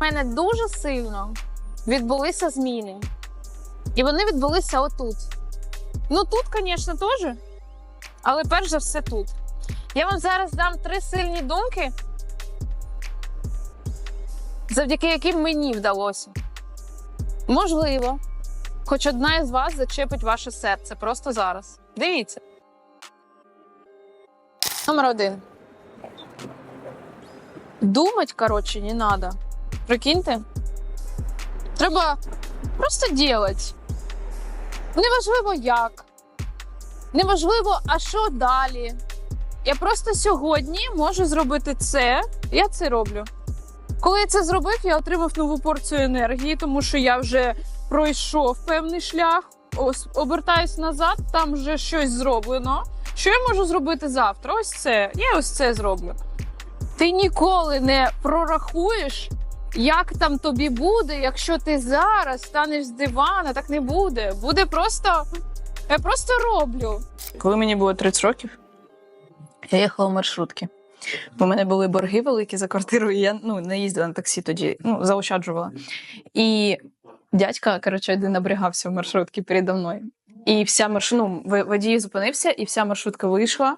У мене дуже сильно відбулися зміни. І вони відбулися отут. Ну тут, звісно, теж. Але перш за все тут. Я вам зараз дам три сильні думки, завдяки яким мені вдалося. Можливо, хоч одна із вас зачепить ваше серце просто зараз. Дивіться. Номер один. Думать, коротше, не надо. Прикиньте. Треба просто делать. Неважливо як. Неважливо, а що далі. Я просто сьогодні можу зробити це. Я це роблю. Коли я це зробив, я отримав нову порцію енергії, тому що я вже пройшов певний шлях, обертаюсь назад, там вже щось зроблено. Що я можу зробити завтра? Ось це. Я ось це зроблю. Ти ніколи не прорахуєш, як там тобі буде, якщо ти зараз станеш з дивана, так не буде. Буде просто. Я просто роблю. Коли мені було 30 років, я їхала в маршрутки. Бо в мене були борги великі за квартиру, і я ну, не їздила на таксі тоді, ну, заощаджувала. І дядька, коротше, один набрягався в маршрутці передо мною. І вся марш... ну, водій зупинився, і вся маршрутка вийшла.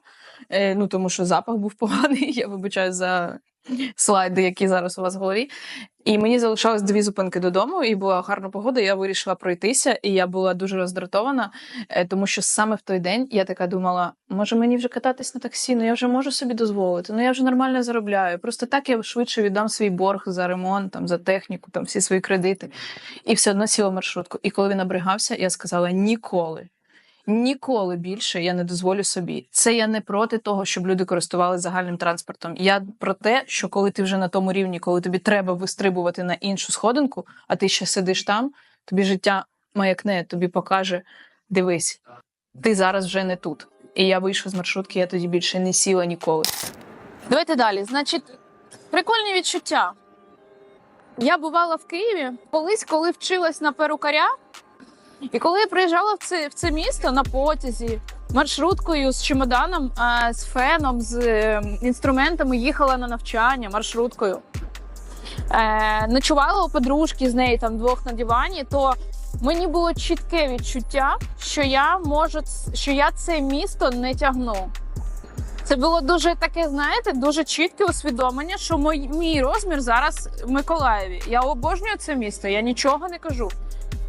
Е, ну, тому що запах був поганий. Я вибачаю за слайди, які зараз у вас в голові. І мені залишалось дві зупинки додому, і була гарна погода. Я вирішила пройтися, і я була дуже роздратована. Е, Тому що саме в той день я така думала: може мені вже кататись на таксі? Ну я вже можу собі дозволити. Ну я вже нормально заробляю. Просто так я швидше віддам свій борг за ремонт, там за техніку, там всі свої кредити. І все одно сіла маршрутку. І коли він набригався, я сказала: ніколи. Ніколи більше я не дозволю собі. Це я не проти того, щоб люди користувалися загальним транспортом. Я про те, що коли ти вже на тому рівні, коли тобі треба вистрибувати на іншу сходинку, а ти ще сидиш там, тобі життя маякне, тобі покаже: дивись, ти зараз вже не тут. І я вийшла з маршрутки, я тоді більше не сіла ніколи. Давайте далі. Значить, прикольні відчуття. Я бувала в Києві колись, коли вчилась на перукаря. І коли я приїжджала в це, в це місто на потязі, маршруткою з чемоданом, з феном, з е, інструментами їхала на навчання маршруткою. Е, ночувала у подружки з нею там двох на дивані, то мені було чітке відчуття, що я можу, що я це місто не тягну. Це було дуже таке, знаєте, дуже чітке усвідомлення, що мій, мій розмір зараз в Миколаєві. Я обожнюю це місто, я нічого не кажу.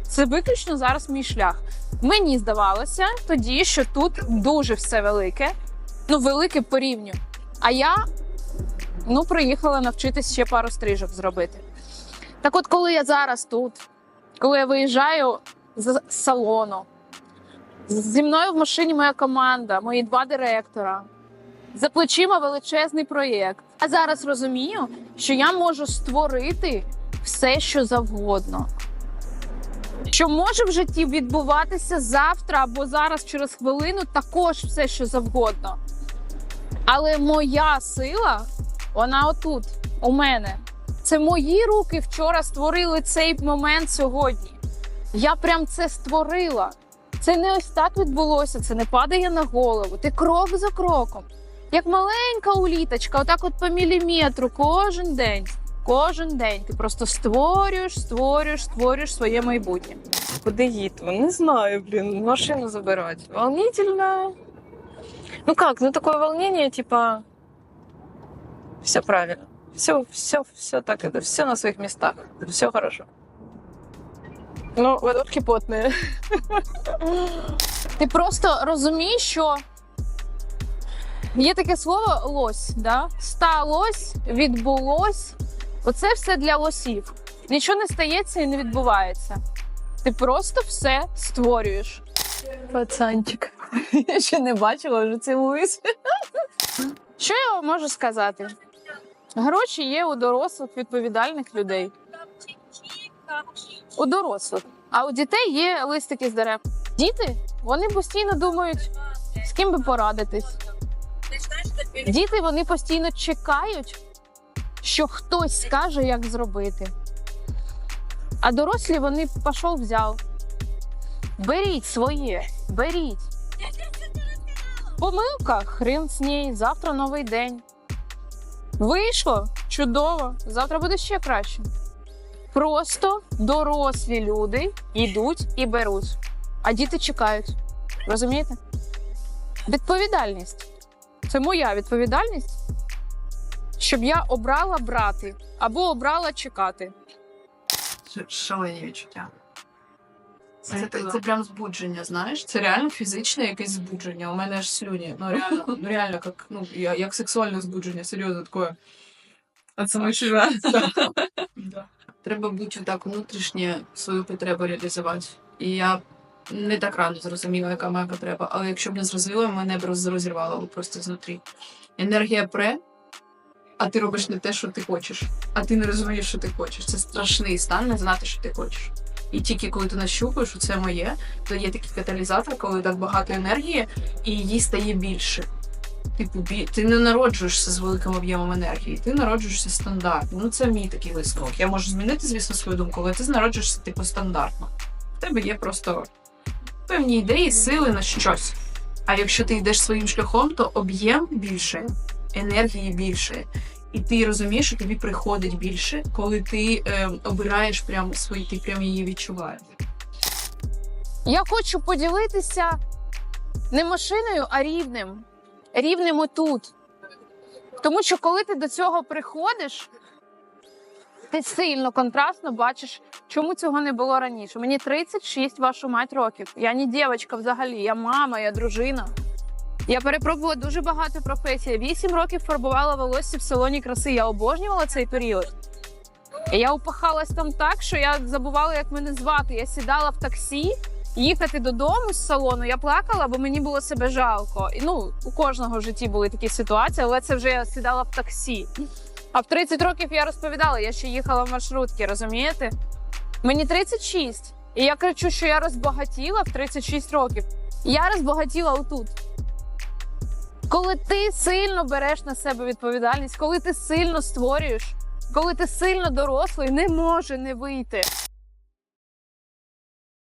Це виключно зараз мій шлях. Мені здавалося тоді, що тут дуже все велике, ну велике по рівню. А я ну, приїхала навчитись ще пару стрижок зробити. Так от, коли я зараз тут, коли я виїжджаю з салону, зі мною в машині моя команда, мої два директора. За плечима величезний проєкт. А зараз розумію, що я можу створити все, що завгодно. Що може в житті відбуватися завтра або зараз через хвилину також все, що завгодно. Але моя сила, вона отут, у мене. Це мої руки вчора створили цей момент сьогодні. Я прям це створила. Це не ось так відбулося, це не падає на голову. Ти крок за кроком як маленька уліточка, отак от по міліметру кожен день. Кожен день ти просто створюєш, створюєш, створюєш своє майбутнє. Куди їду? Не знаю, блін, машину забирати. Волнительно. Ну как, ну такое волнение, типа, все правильно. Все, все, все так, это все на своих местах. Все хорошо. Ну, водорки потные. Ти просто розумієш, що є таке слово лось, да? сталось, відбулось. Оце все для лосів. Нічого не стається і не відбувається. Ти просто все створюєш. Пацанчик. Я ще не бачила, вже цілуюсь. Що я вам можу сказати? Гроші є у дорослих відповідальних людей. У дорослих. А у дітей є листики з дерев. Діти вони постійно думають, з ким би порадитись. Діти вони постійно чекають, що хтось скаже, як зробити. А дорослі вони пішов, взяв. Беріть своє, беріть. Помилка, хрен з ній, завтра новий день. Вийшло чудово, завтра буде ще краще. Просто дорослі люди йдуть і беруть, а діти чекають. Розумієте? Відповідальність. Це моя відповідальність, щоб я обрала брати або обрала чекати. Ш- Шалені відчуття. Це, це, це прям збудження, знаєш? Це реально фізичне якесь збудження. У мене аж слюні. Ну реально, ну реально, як, ну, я- як сексуальне збудження, серйозно таке. А це ми живе. Треба бути так внутрішнє свою потребу реалізувати. І я не так рано зрозуміла, яка моя потреба. Але якщо б не зрозуміла, мене б роз- розірвало просто знутрі. Енергія пре, а ти робиш не те, що ти хочеш. А ти не розумієш, що ти хочеш. Це страшний стан не знати, що ти хочеш. І тільки коли ти нащупаєш, що це моє, то є такий каталізатор, коли так багато енергії, і її стає більше. Типу, бі- ти не народжуєшся з великим об'ємом енергії, ти народжуєшся стандартно. Ну, це мій такий висновок. Я можу змінити, звісно, свою думку, але ти народжуєшся типу стандартно. В тебе є просто певні ідеї, сили на щось. А якщо ти йдеш своїм шляхом, то об'єм більше, енергії більше. І ти розумієш, що тобі приходить більше, коли ти е, обираєш прям свої, ти прям її відчуваєш. Я хочу поділитися не машиною, а рівнем. Рівнем отут. Тому що коли ти до цього приходиш, ти сильно контрастно бачиш, чому цього не було раніше. Мені 36 вашу мать років. Я не дівчинка взагалі, я мама, я дружина. Я перепробувала дуже багато професій. 8 років фарбувала волосся в салоні краси. Я обожнювала цей період. Я упахалась там так, що я забувала, як мене звати. Я сідала в таксі, їхати додому з салону. Я плакала, бо мені було себе жалко. І ну, у кожного в житті були такі ситуації, але це вже я сідала в таксі. А в 30 років я розповідала, я ще їхала в маршрутки, розумієте? Мені 36. І я кричу, що я розбагатіла в 36 років. Я розбагатіла отут. Коли ти сильно береш на себе відповідальність, коли ти сильно створюєш, коли ти сильно дорослий, не може не вийти.